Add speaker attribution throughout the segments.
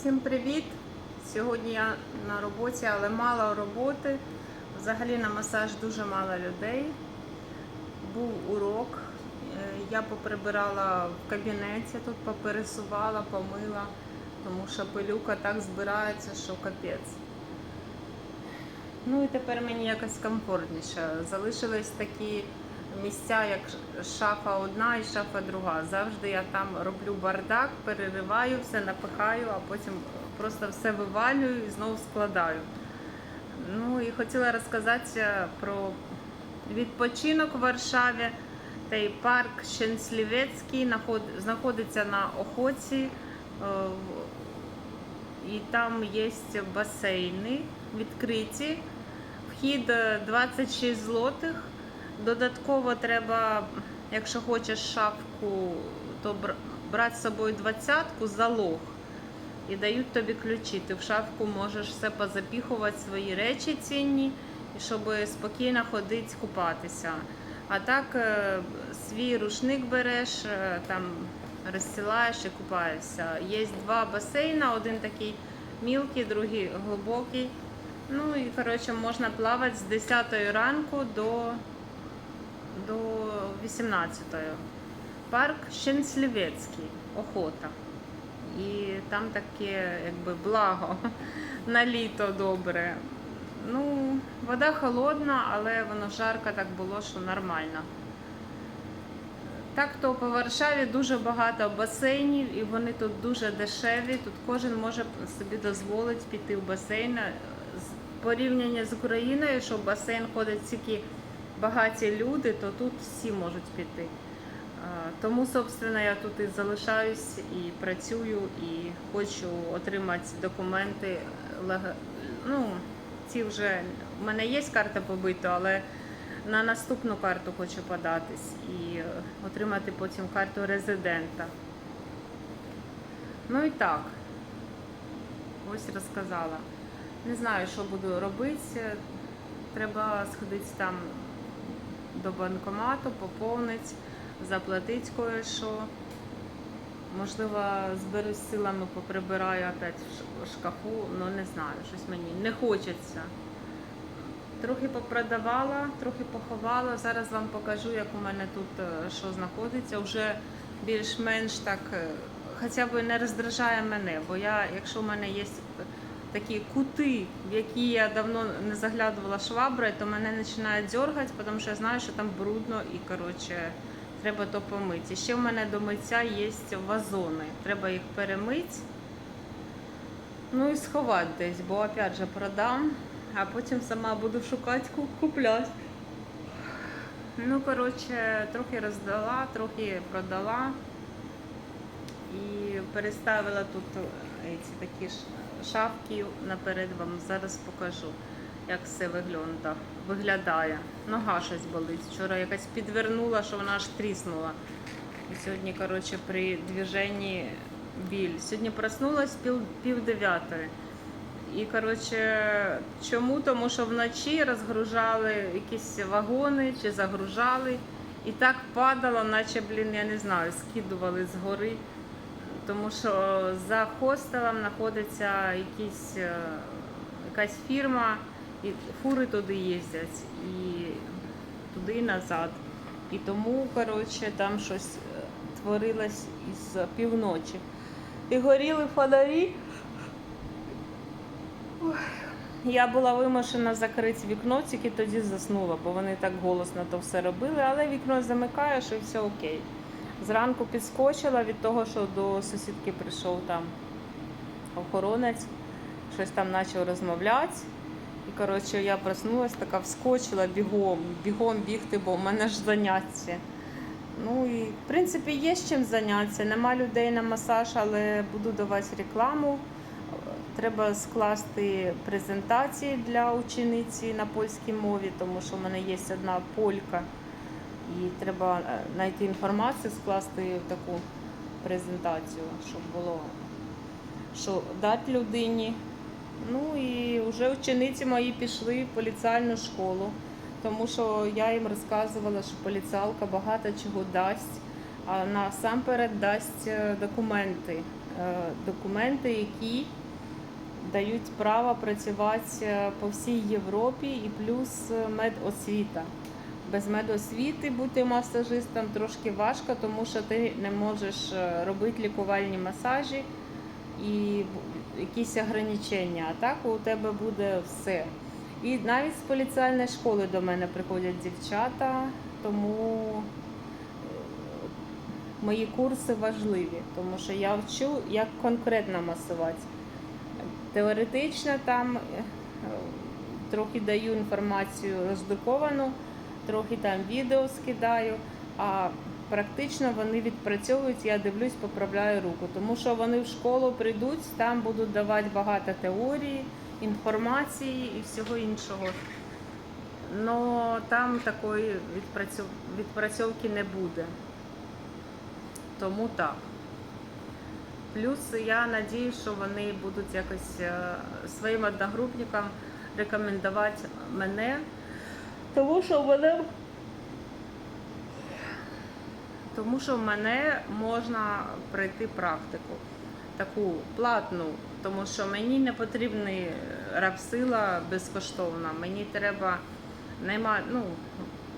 Speaker 1: Всім привіт! Сьогодні я на роботі, але мало роботи. Взагалі на масаж дуже мало людей. Був урок. Е, Я поприбирала в кабінеті, тут попересувала, помила, тому що пилюка так збирається, що капець. Ну і тепер мені якось комфортніше. Залишились такі місця, як шафа одна і шафа друга. Завжди я там роблю бардак, перериваю, все напихаю, а потім просто все вивалюю і знову складаю. Ну і хотіла розказати про відпочинок в Варшаві. Той парк Щенслівецький знаходиться на охоті. е, І там є басейни відкриті. Вхід е, 26 злотих. Додатково треба, якщо хочеш шапку, то брати з собою двадцятку залог. І дають тобі ключі. Ти в шафку можеш все позапіхувати свої речі цінні, щоб спокійно ходити купатися. А так е, свій рушник береш, е, там розстилаєш і купаєшся. Є два басейни, один такий мілкий, другий глибокий. Ну і коротше можна плавати з 10 ранку до, до 18. Парк Щенслівецький, охота. І там таке якби благо на літо добре. Ну, вода холодна, але воно жарко так було, що нормально. Так то по Варшаві дуже багато басейнів і вони тут дуже дешеві. Тут кожен може собі дозволити піти в басейн. Порівняння з Україною, що басейн ходять тільки багаті люди, то тут всі можуть піти. Тому, собственно, я тут і залишаюсь і працюю, і хочу отримати документи. Ну, ці вже в мене є карта побита, але на наступну карту хочу податись і отримати потім карту резидента. Ну і так, ось розказала. Не знаю, що буду робити. Треба сходити там до банкомату, поповнити, заплатити кое-що. Можливо, зберусь силами, поприбираю опять в шкафу, ну не знаю, щось мені не хочеться. Трохи попродавала, трохи поховала. Зараз вам покажу, як у мене тут е, що знаходиться. Вже більш-менш так, е, хоча б не роздражає мене, бо я, якщо в мене є такі кути, в які я давно не заглядувала шваброю, то мене починає дергати, тому що я знаю, що там брудно і коротше, треба то помити. Ще в мене до миття є вазони. Треба їх перемити. Ну і сховати десь, бо опять же продам, а потім сама буду шукати купляти. Ну, коротше, трохи роздала, трохи продала і переставила тут е, ці такі ш- шафки наперед вам зараз покажу, як все виглядає. виглядає. Нога щось болить. Вчора якась підвернула, що вона аж тріснула. І сьогодні, коротше, при движенні біль. Сьогодні проснулась пів, пів дев'ятої. І коротше, чому? Тому що вночі розгружали якісь вагони чи загружали. І так падало, наче, блін, я не знаю, скидували з гори. Тому що за хостелом знаходиться якісь, е, якась фірма, і фури туди їздять, і туди і назад. І тому, коротше, там щось е, творилось із півночі. І горіли фонарі. Я була вимушена закрити вікно, тільки тоді заснула, бо вони так голосно то все робили, але вікно замикаєш і все окей. Зранку підскочила від того, що до сусідки прийшов там охоронець, щось там почав розмовляти. І коротше, я проснулась, така вскочила бігом, бігом бігти, бо в мене ж заняття. Ну і в принципі є з чим зайнятися. Нема людей на масаж, але буду давати рекламу. Треба скласти презентації для учениці на польській мові, тому що в мене є одна полька. І треба е, знайти інформацію, скласти в таку презентацію, щоб було що дати людині. Ну і вже учениці мої пішли в поліціальну школу, тому що я їм розказувала, що поліціалка багато чого дасть, а насамперед дасть е, документи е, документи, які дають право працювати по всій Європі і плюс медосвіта. Без медосвіти бути масажистом трошки важко, тому що ти не можеш е, робити лікувальні масажі і якісь ограничення. А так у тебе буде все. І навіть з поліціальної школи до мене приходять дівчата, тому е, мої курси важливі, тому що я вчу, як конкретно масувати. Теоретично там е, трохи даю інформацію роздруковану, трохи там відео скидаю, а практично вони відпрацьовують, я дивлюсь, поправляю руку. Тому що вони в школу прийдуть, там будуть давати багато теорії, інформації і всього іншого. Но там такої відпрацьов... відпрацьовки не буде. Тому так. Плюс я надію, що вони будуть якось е, своїм одногрупникам рекомендувати мене, тому що в мене, тому що в мене можна пройти практику таку платну, тому що мені не потрібна рабсила безкоштовна. Мені треба нема, ну,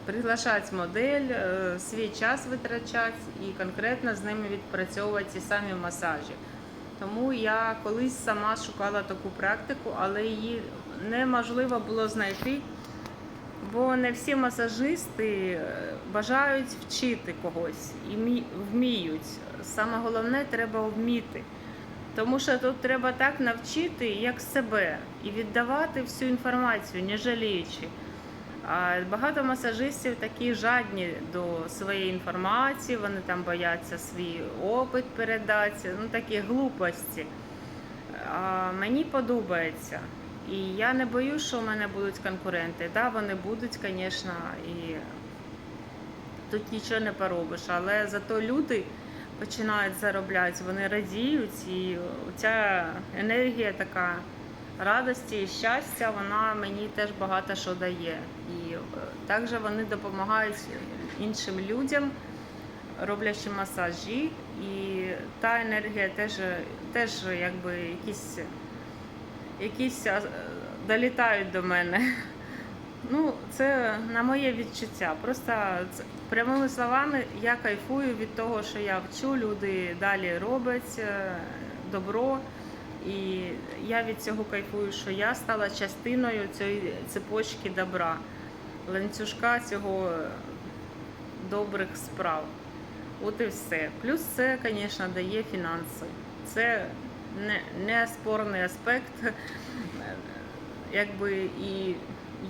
Speaker 1: приглашати модель, е, свій час витрачати і конкретно з ними відпрацьовувати ті самі масажі. Тому я колись сама шукала таку практику, але її неможливо було знайти, бо не всі масажисти е, бажають вчити когось і вміють. Саме головне треба вміти. Тому що тут треба так навчити, як себе, і віддавати всю інформацію, не жаліючи. А багато масажистів такі жадні до своєї інформації, вони там бояться свій опит передати, ну такі глупості. А мені подобається. І я не боюсь, що в мене будуть конкуренти. Да, вони будуть, звісно, і тут нічого не поробиш. Але зато люди починають заробляти, вони радіють, і ця енергія така радості і щастя, вона мені теж багато що дає. І е, також вони допомагають іншим людям, роблячи масажі, і та енергія теж, теж якби якісь, якісь долітають до мене. Ну, це на моє відчуття. Просто прямими словами я кайфую від того, що я вчу, люди далі роблять е, добро. І я від цього кайфую, що я стала частиною цієї цепочки добра, ланцюжка цього добрих справ. От і все. Плюс це, звісно, дає фінанси. Це не, спорний аспект. Якби і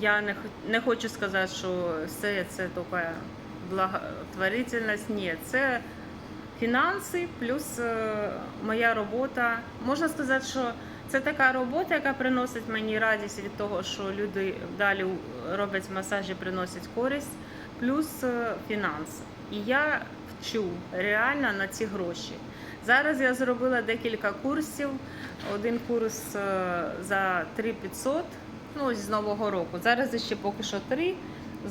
Speaker 1: я не, не хочу сказати, що все це тільки благотворительність. Ні, це фінанси, плюс е, моя робота. Можна сказати, що це така робота, яка приносить мені радість від того, що люди далі роблять масажі, приносять користь, плюс е, фінанси. І я вчу реально на ці гроші. Зараз я зробила декілька курсів. Один курс е, за 3500, ну ось з нового року. Зараз ще поки що 3,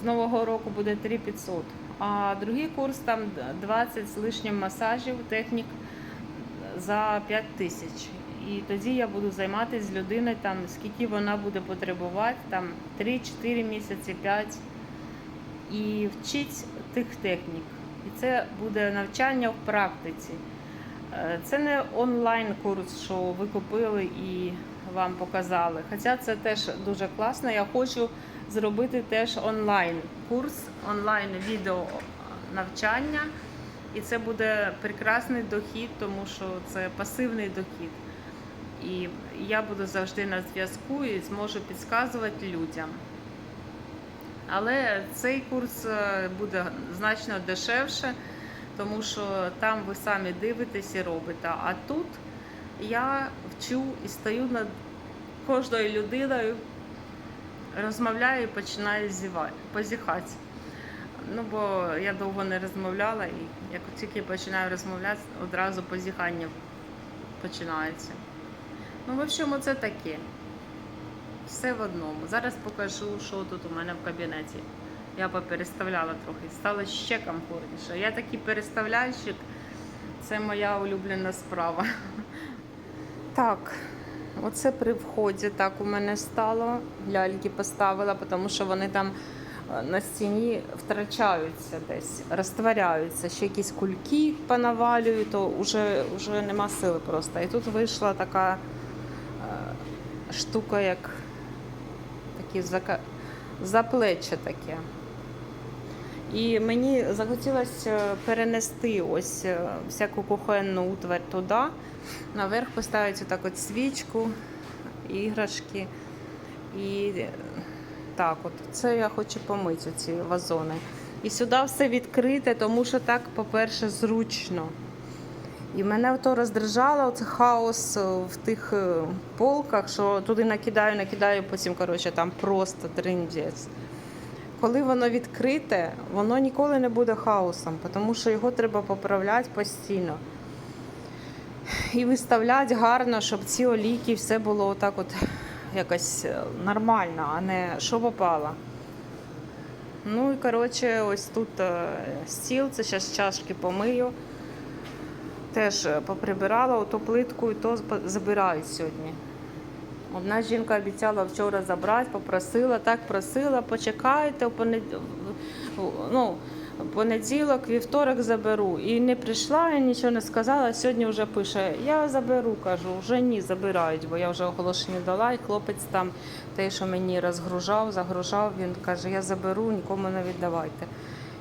Speaker 1: з нового року буде 3500. А другий курс там 20 з лишнім масажів, технік за 5 тисяч. І тоді я буду займатися з людиною, там, скільки вона буде потребувати, там 3-4 місяці, 5 і вчить тих технік. І це буде навчання в практиці. Е, Це не онлайн курс, що ви купили і вам показали. Хоча це теж дуже класно. Я хочу зробити теж онлайн курс, онлайн відео навчання. І це буде прекрасний дохід, тому що це пасивний дохід. І я буду завжди на зв'язку і зможу підказувати людям. Але цей курс е, буде значно дешевше, тому що там ви самі дивитесь і робите. А тут я вчу і стою над кожною людиною, розмовляю і починаю позіхати. Ну, бо я довго не розмовляла, і як тільки починаю розмовляти, одразу позіхання починається. Ну, в общем, це таке. Все в одному. Зараз покажу, що тут у мене в кабінеті. Я попереставляла трохи, стало ще комфортніше. Я такий переставляльщик, це моя улюблена справа. Так, оце при вході так у мене стало. Ляльки поставила, тому що вони там е, на стіні втрачаються десь, розтворяються. Ще якісь кульки понавалюю, то вже, вже нема сили просто. І тут вийшла така е, штука, як такі заплече таке. І мені захотілося перенести ось е, всяку кухонну утварь туди. Наверх поставити так от свічку, іграшки. І е, так, от це я хочу помити ці вазони. І сюди все відкрите, тому що так, по-перше, зручно. І мене то роздражало оце хаос е, в тих е, полках, що туди накидаю, накидаю, потім коротше, там просто триндець. Коли воно відкрите, воно ніколи не буде хаосом, тому що його треба поправляти постійно. І виставляти гарно, щоб ці олійки все було отак от якось е, нормально, а не що попало. Ну і коротше, ось тут е, стіл, це зараз чашки помию. Теж е, поприбирала оту плитку і то забирають сьогодні. Одна жінка обіцяла вчора забрати, попросила, так просила, почекайте, в понед... ну, понеділок, вівторок заберу. І не прийшла, і нічого не сказала. Сьогодні вже пише, я заберу, кажу, вже ні, забирають, бо я вже оголошення дала, і хлопець там той, що мені розгружав, загружав, він каже, я заберу, нікому не віддавайте.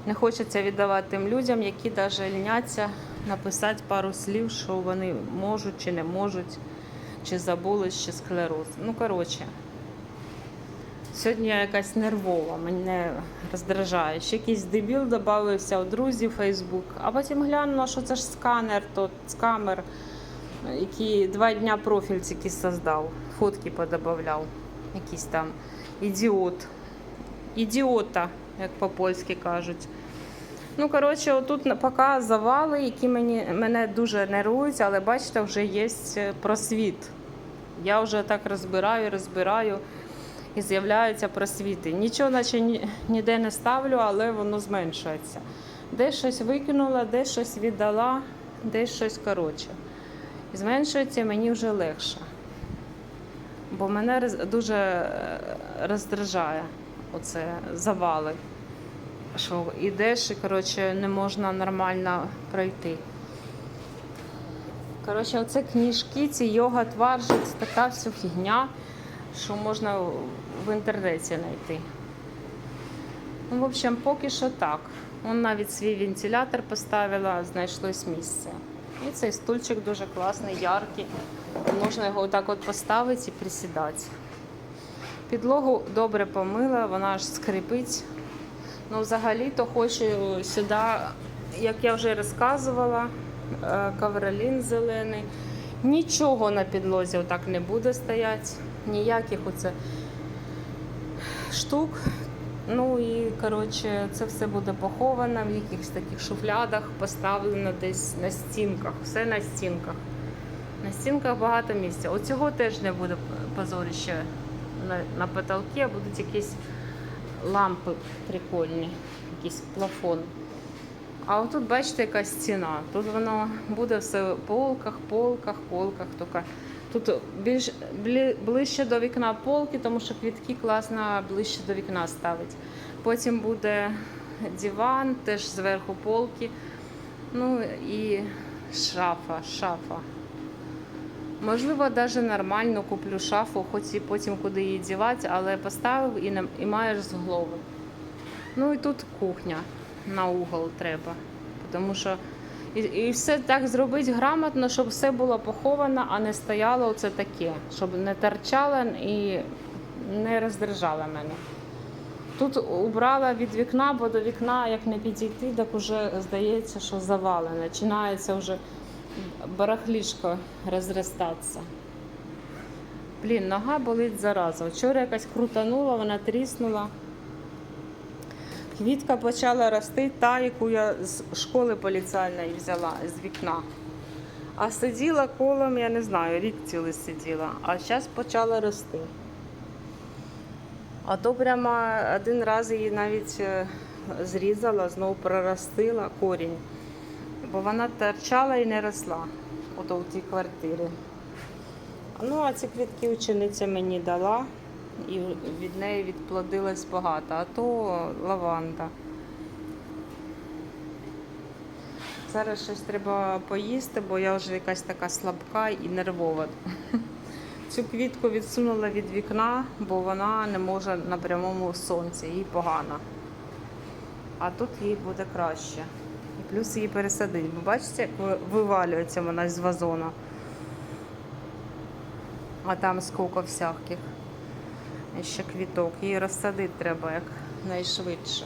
Speaker 1: Не хочеться віддавати тим людям, які навіть ліняться написати пару слів, що вони можуть чи не можуть чи забули, чи склероз. Ну, коротше, сьогодні я якась нервова, мене роздражає. Ще якийсь дебіл додався у друзів Фейсбук, а потім глянула, що це ж сканер, то скамер, який два дня профіль тільки создав, фотки подобавляв. Якийсь там ідіот. Ідіота, як по-польськи кажуть. Ну, коротше, отут поки завали, які мені, мене дуже нервують, але бачите, вже є просвіт. Я вже так розбираю, розбираю і з'являються просвіти. Нічого наче ні- ніде не ставлю, але воно зменшується. Де щось викинула, де щось віддала, де щось коротше. Зменшується мені вже легше. Бо мене дуже е, роздражає оце завали що йдеш і коротше, не можна нормально пройти. Коротше, оце книжки, ці йога тваржить, така вся фігня, що можна в інтернеті знайти. Ну, в общем, поки що так. Он навіть свій вентилятор поставила, знайшлось місце. І цей стульчик дуже класний, яркий. Можна його отак от поставити і присідати. Підлогу добре помила, вона аж скрипить. Ну, взагалі-то хочу сюди, як я вже розказувала, е, ковролін зелений. Нічого на підлозі отак не буде стояти, ніяких оце штук. Ну і коротше, це все буде поховано в якихось таких шуфлядах, поставлено десь на стінках, все на стінках. На стінках багато місця. Оцього теж не буде позоріще на, на потолці, а будуть якісь лампи прикольні, якийсь плафон. А отут, бачите, яка стіна. Тут воно буде все в полках, полках, полках. Тільки тут більш ближче до вікна полки, тому що квітки класно ближче до вікна ставить. Потім буде диван, теж зверху полки. Ну і шафа, шафа. Можливо, навіть нормально куплю шафу, хоч і потім куди її дівати, але поставив і, не, і маєш з голови. Ну і тут кухня на угол треба. Тому що і, і все так зробити грамотно, щоб все було поховано, а не стояло оце таке, щоб не торчало і не роздражало мене. Тут убрала від вікна, бо до вікна, як не підійти, так уже здається, що завалене. Починається вже барахлішко розростатися. Блін, нога болить зараза. Вчора якась крутанула, вона тріснула. Квітка почала рости, та, яку я з школи поліціальної взяла з вікна. А сиділа колом, я не знаю, рік цілий сиділа, а зараз почала рости. А то прямо один раз її навіть е, зрізала, знову проростила корінь. Бо вона торчала і не росла ото в тій квартирі. Ну, а ці квітки учениця мені дала, і від неї відплодилось багато, а то лаванда. Зараз щось треба поїсти, бо я вже якась така слабка і нервова. Цю квітку відсунула від вікна, бо вона не може на прямому сонці, їй погано. А тут їй буде краще. Плюс її пересадить. Бо бачите, як вивалюється вона з вазона. А там скільки всяких. І ще квіток. Її розсадити треба як найшвидше.